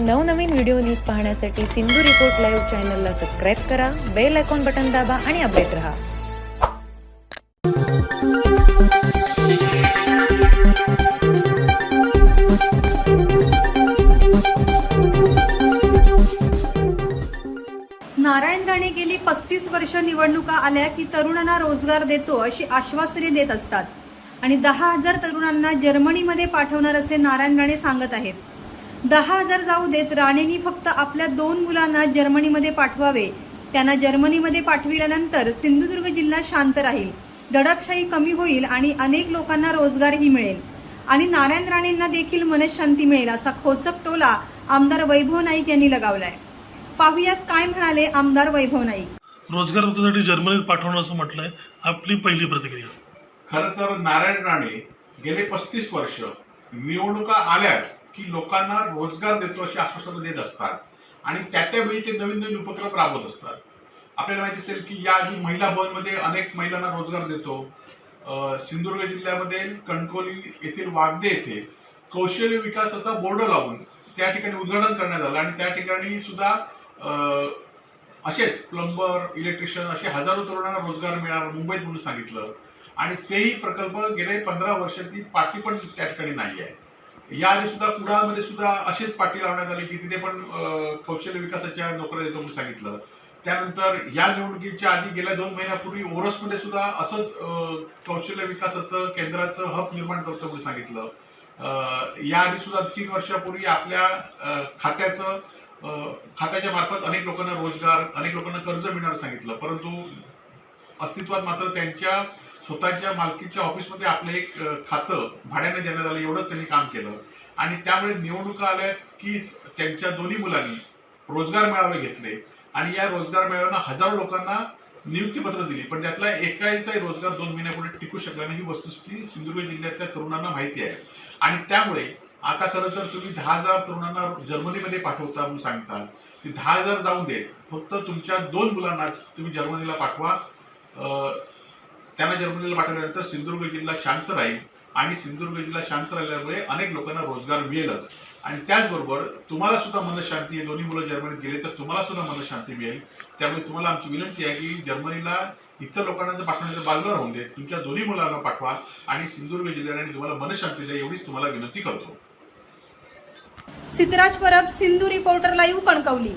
नवनवीन video news पाहण्यासाठी Sindhu report live चॅनलला सबस्क्राईब करा बेल आयकॉन बटन दाबा आणि अपडेट रहा. नारायण राणे गेली पस्तीस वर्ष निवडणुका आल्या की तरुणांना रोजगार देतो अशी आश्वासने देत असतात. आणि दहा हजार तरुणांना जर्मनीमध्ये पाठवणार असे नारायण राणे सांगत आहेत. दहा हजार जाऊ देत राणेंनी फक्त आपल्या दोन मुलांना जर्मनीमध्ये पाठवावे. त्यांना जर्मनीमध्ये पाठविल्यानंतर सिंधुदुर्ग जिल्हा शांत राहील. दडपशाही कमी होईल आणि अनेक लोकांना रोजगारही मिळेल. आणि नारायण राणेंना देखील मनशांती मिळेल असा खोचक टोला आमदार वैभव नाईक यांनी लगावलाय. पाहुयात काय म्हणाले आमदार वैभव नाईक. रोजगार उपलब्धीसाठी जर्मनीत पाठवणं असं म्हटलंय आपली पहिली प्रतिक्रिया. खरं तर नारायण राणे गेले पस्तीस वर्ष निवडणुका आल्या की लोकांना रोजगार देतो अशी आश्वासनं देत असतात. आणि त्या त्यावेळी ते नवीन नवीन उपक्रम राबवत असतात. आपल्याला माहिती असेल की याआधी महिला भवनमध्ये अनेक महिलांना रोजगार देतो. सिंधुदुर्ग जिल्ह्यामध्ये कणकोली येथील वागदे येथे कौशल्य विकासाचा बोर्ड लावून त्या ठिकाणी उद्घाटन करण्यात आलं. आणि त्या ठिकाणी सुद्धा असेच प्लंबर इलेक्ट्रिशियन असे हजारो तरुणांना रोजगार मिळाला मुंबईत म्हणून सांगितलं. आणि तेही प्रकल्प गेले पंधरा वर्ष ती पाठी पण त्या ठिकाणी नाही आहे. याआधी सुद्धा कुडाळमध्ये सुद्धा अशीच पाठी लावण्यात आले की तिथे पण कौशल्य विकासाच्या नोकऱ्या देतो म्हणून सांगितलं. त्यानंतर या निवडणुकीच्या आधी गेल्या दोन महिन्यापूर्वी ओरसमध्ये सुद्धा असंच कौशल्य विकासाचं केंद्राचं हब निर्माण करतो म्हणून सांगितलं. याआधी सुद्धा तीन वर्षापूर्वी आपल्या खात्याचं खात्याच्या मार्फत अनेक लोकांना रोजगार अनेक लोकांना कर्ज मिळणार सांगितलं. परंतु अस्तित्वात मात्र त्यांच्या स्वतःच्या मालकीच्या ऑफिसमध्ये आपलं एक खातं भाड्याने देण्यात आलं एवढंच त्यांनी काम केलं. आणि त्यामुळे निवडणुका आल्या की त्यांच्या दोन्ही मुलांनी रोजगार मेळावे घेतले. आणि या रोजगार मेळाव्यानं हजारो लोकांना नियुक्तीपत्र दिली. पण त्यातला एकाईचाही रोजगार दोन महिन्यापुढे टिकू शकला नाही ही वस्तुस्थिती सिंधुदुर्ग जिल्ह्यातल्या तरुणांना माहिती आहे. आणि त्यामुळे आता खरं तर तुम्ही दहा हजार तरुणांना जर्मनीमध्ये पाठवता म्हणून सांगता. की दहा हजार जाऊन देत. फक्त तुमच्या दोन मुलांनाच तुम्ही जर्मनीला पाठवा. त्यांना जर्मनीला पाठवल्यानंतर सिंधुदुर्ग जिल्हा शांत राहील आणि सिंधुदुर्ग जिल्हा शांत राहिल्यामुळे अनेक लोकांना रोजगार मिळेलच. आणि त्याचबरोबर तुम्हाला सुद्धा मनशांती आहे. दोन्ही मुलं जर्मनीत गेले तर तुम्हाला सुद्धा मनशांती मिळेल. त्यामुळे तुम्हाला आमची विनंती आहे की जर्मनीला इतर लोकांना जर पाठवण्याचं बाजूला राहून दे तुमच्या दोन्ही मुलांना पाठवा आणि सिंधुदुर्ग जिल्ह्याने तुम्हाला मनशांती द्या एवढीच तुम्हाला विनंती करतो. Siddhraj Parab Sindhu reporter live Kankavli.